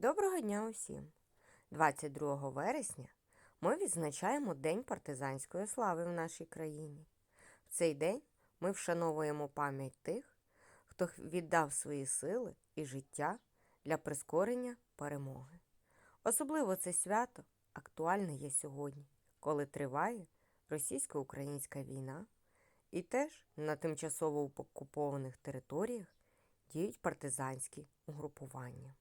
Доброго дня усім! 22 вересня ми відзначаємо День партизанської слави в нашій країні. В цей день ми вшановуємо пам'ять тих, хто віддав свої сили і життя для прискорення перемоги. Особливо це свято актуальне є сьогодні, коли триває російсько-українська війна, і теж на тимчасово окупованих територіях діють партизанські угрупування.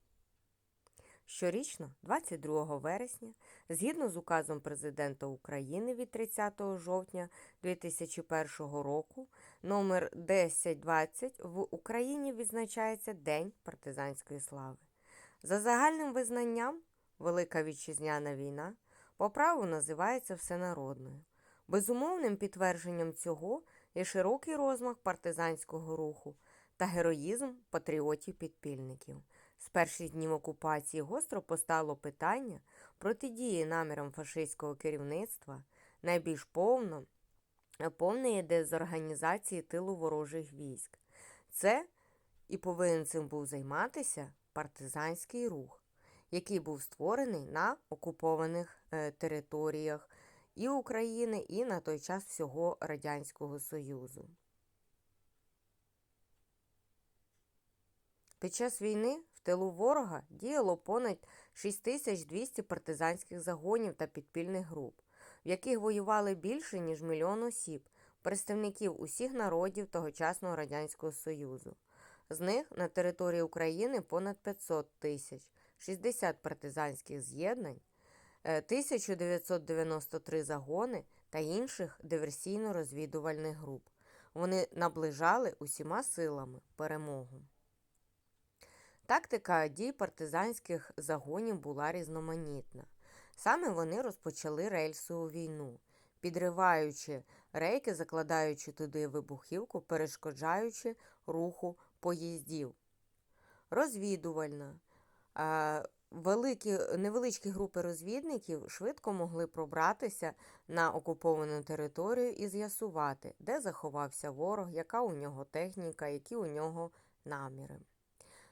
Щорічно, 22 вересня, згідно з указом Президента України від 30 жовтня 2001 року, номер 1020 в Україні відзначається День партизанської слави. За загальним визнанням, Велика Вітчизняна війна по праву називається всенародною. Безумовним підтвердженням цього є широкий розмах партизанського руху та героїзм патріотів-підпільників. З перших днів окупації гостро постало питання протидії намірам фашистського керівництва найбільш повно, повної дезорганізації тилу ворожих військ. Це і повинен цим був займатися партизанський рух, який був створений на окупованих е, територіях і України, і на той час всього Радянського Союзу. Під час війни тилу ворога діяло понад 6200 партизанських загонів та підпільних груп, в яких воювали більше, ніж мільйон осіб, представників усіх народів тогочасного Радянського Союзу. З них на території України понад 500 тисяч, 60 партизанських з'єднань, 1993 загони та інших диверсійно-розвідувальних груп. Вони наближали усіма силами перемогу. Тактика дій партизанських загонів була різноманітна. Саме вони розпочали рельсову війну, підриваючи рейки, закладаючи туди вибухівку, перешкоджаючи руху поїздів. Розвідувальна. Великі, невеличкі групи розвідників швидко могли пробратися на окуповану територію і з'ясувати, де заховався ворог, яка у нього техніка, які у нього наміри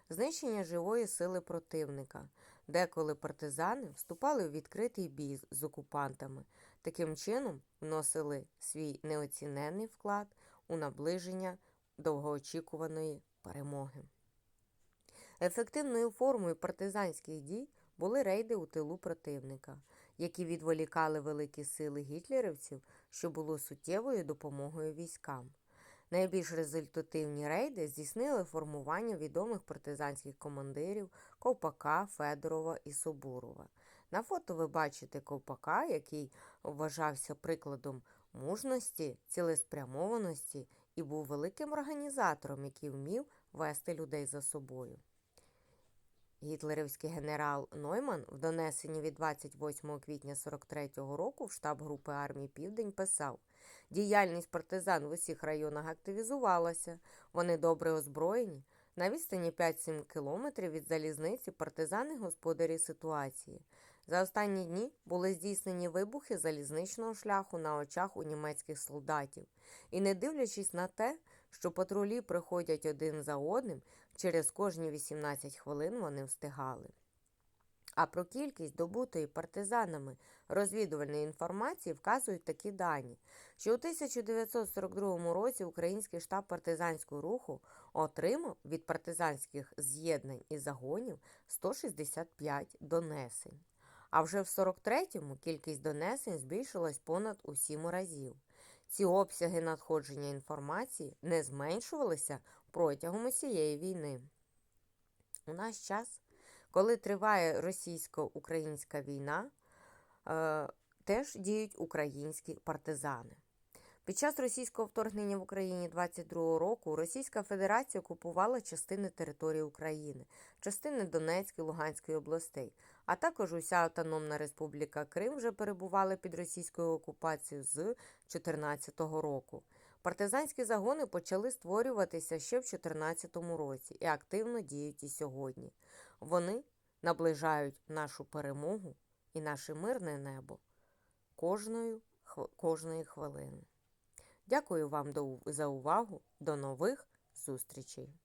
знищення живої сили противника, деколи партизани вступали в відкритий бій з окупантами, таким чином вносили свій неоціненний вклад у наближення довгоочікуваної перемоги. Ефективною формою партизанських дій були рейди у тилу противника, які відволікали великі сили гітлерівців, що було суттєвою допомогою військам. Найбільш результативні рейди здійснили формування відомих партизанських командирів Ковпака, Федорова і Собурова. На фото ви бачите Ковпака, який вважався прикладом мужності, цілеспрямованості і був великим організатором, який вмів вести людей за собою. Гітлерівський генерал Нойман в донесенні від 28 квітня 43-го року в штаб групи армії Південь писав: діяльність партизан в усіх районах активізувалася, вони добре озброєні. На відстані 5-7 кілометрів від залізниці партизани господарі ситуації. За останні дні були здійснені вибухи залізничного шляху на очах у німецьких солдатів. І не дивлячись на те, що патрулі приходять один за одним, через кожні 18 хвилин вони встигали. А про кількість добутої партизанами розвідувальної інформації вказують такі дані, що у 1942 році український штаб партизанського руху отримав від партизанських з'єднань і загонів 165 донесень. А вже в 43-му кількість донесень збільшилась понад у 7 разів. Ці обсяги надходження інформації не зменшувалися протягом усієї війни. У наш час, коли триває російсько-українська війна, е, теж діють українські партизани. Під час російського вторгнення в Україні 22 року Російська Федерація окупувала частини території України, частини Донецької Луганської областей, а також уся Автономна Республіка Крим вже перебували під російською окупацією з 2014 року. Партизанські загони почали створюватися ще в 2014 році і активно діють і сьогодні. Вони наближають нашу перемогу і наше мирне небо кожної, кожної хвилини. Дякую вам за увагу. До нових зустрічей!